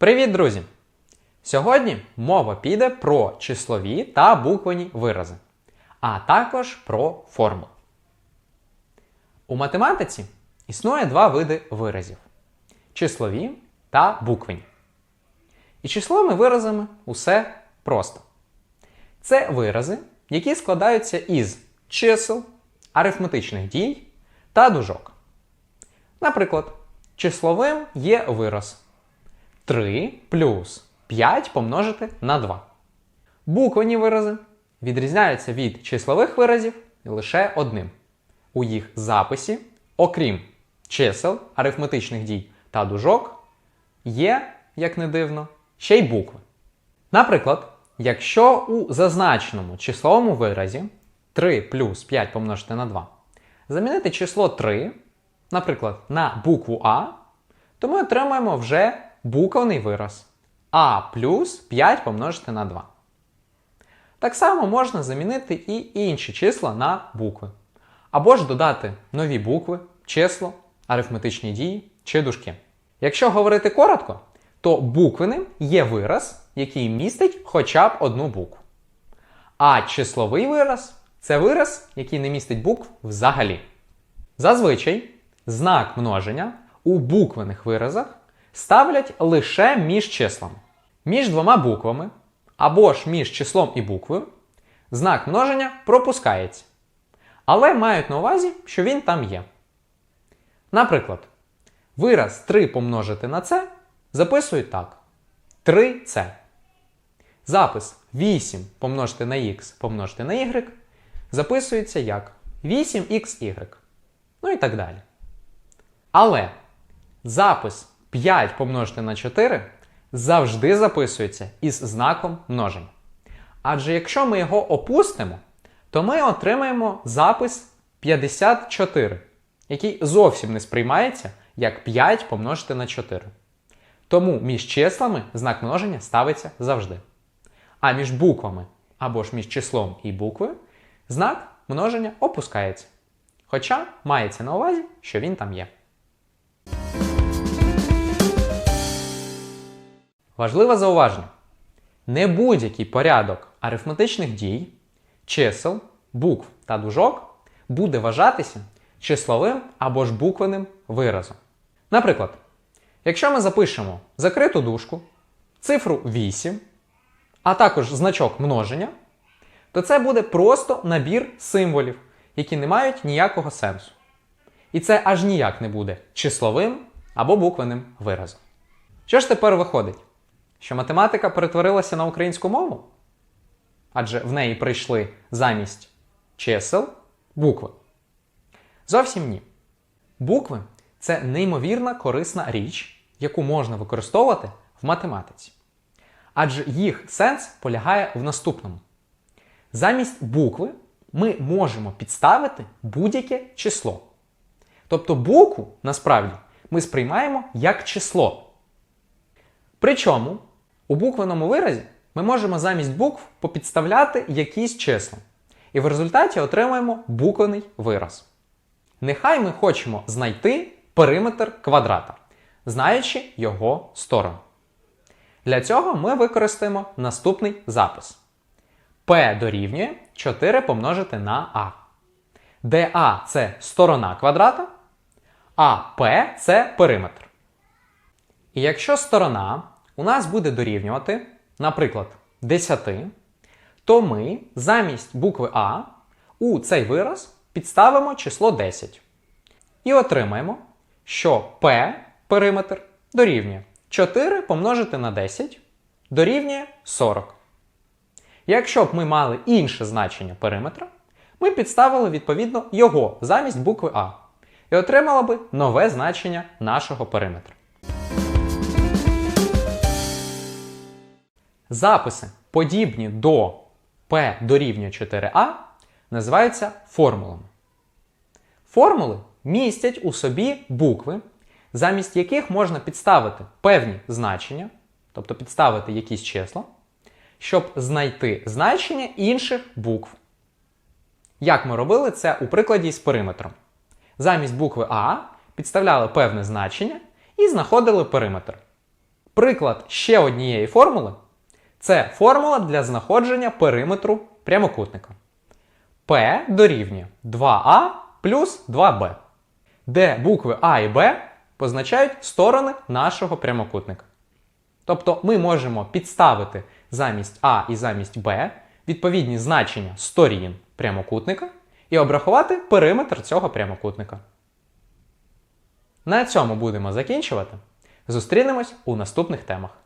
Привіт, друзі! Сьогодні мова піде про числові та буквені вирази, а також про формули. У математиці існує два види виразів числові та буквені. І числовими виразами усе просто. Це вирази, які складаються із чисел, арифметичних дій та дужок. Наприклад, числовим є вираз 3 плюс 5 помножити на 2. Буквені вирази відрізняються від числових виразів лише одним. У їх записі, окрім чисел, арифметичних дій та дужок, є, як не дивно, ще й букви. Наприклад, якщо у зазначеному числовому виразі 3 плюс 5 помножити на 2 замінити число 3, наприклад, на букву А, то ми отримаємо вже буквений вираз А плюс 5 помножити на 2. Так само можна замінити і інші числа на букви. Або ж додати нові букви, число, арифметичні дії чи дужки. Якщо говорити коротко, то буквеним є вираз, який містить хоча б одну букву. А числовий вираз це вираз, який не містить букв взагалі. Зазвичай знак множення у буквених виразах ставлять лише між числами. Між двома буквами або ж між числом і буквою знак множення пропускається. Але мають на увазі, що він там є. Наприклад, вираз 3 помножити на це записують так: 3c. Запис 8 помножити на x помножити на y записується як 8xy. Ну і так далі. Але запис 5 помножити на 4 завжди записується із знаком множення. Адже якщо ми його опустимо, то ми отримаємо запис 54, який зовсім не сприймається як 5 помножити на 4. Тому між числами знак множення ставиться завжди. А між буквами або ж між числом і буквою знак множення опускається. Хоча мається на увазі, що він там є. Важливе зауваження. Не будь-який порядок арифметичних дій, чисел, букв та дужок буде вважатися числовим або ж буквеним виразом. Наприклад, якщо ми запишемо закриту дужку, цифру 8, а також значок множення, то це буде просто набір символів, які не мають ніякого сенсу. І це аж ніяк не буде числовим або буквеним виразом. Що ж тепер виходить? Що математика перетворилася на українську мову? Адже в неї прийшли замість чисел букви. Зовсім ні. Букви це неймовірна корисна річ, яку можна використовувати в математиці. Адже їх сенс полягає в наступному. Замість букви ми можемо підставити будь-яке число. Тобто букву насправді ми сприймаємо як число. Причому у буквеному виразі ми можемо замість букв попідставляти якісь числа. І в результаті отримаємо буквений вираз. Нехай ми хочемо знайти периметр квадрата, знаючи його сторону. Для цього ми використаємо наступний запис. P дорівнює 4 помножити на А, А це сторона квадрата, а P це периметр. І якщо сторона у нас буде дорівнювати, наприклад, 10, то ми замість букви А у цей вираз підставимо число 10. І отримаємо, що P периметр дорівнює 4 помножити на 10 дорівнює 40. Якщо б ми мали інше значення периметра, ми підставили відповідно його замість букви А. І отримали би нове значення нашого периметра. Записи, подібні до P дорівнює 4А, називаються формулами. Формули містять у собі букви, замість яких можна підставити певні значення, тобто підставити якісь числа, щоб знайти значення інших букв. Як ми робили це у прикладі з периметром. Замість букви А підставляли певне значення і знаходили периметр. Приклад ще однієї формули це формула для знаходження периметру прямокутника. P дорівнює 2a плюс 2b, де букви А і Б позначають сторони нашого прямокутника. Тобто ми можемо підставити замість А і замість Б відповідні значення сторін прямокутника і обрахувати периметр цього прямокутника. На цьому будемо закінчувати. Зустрінемось у наступних темах.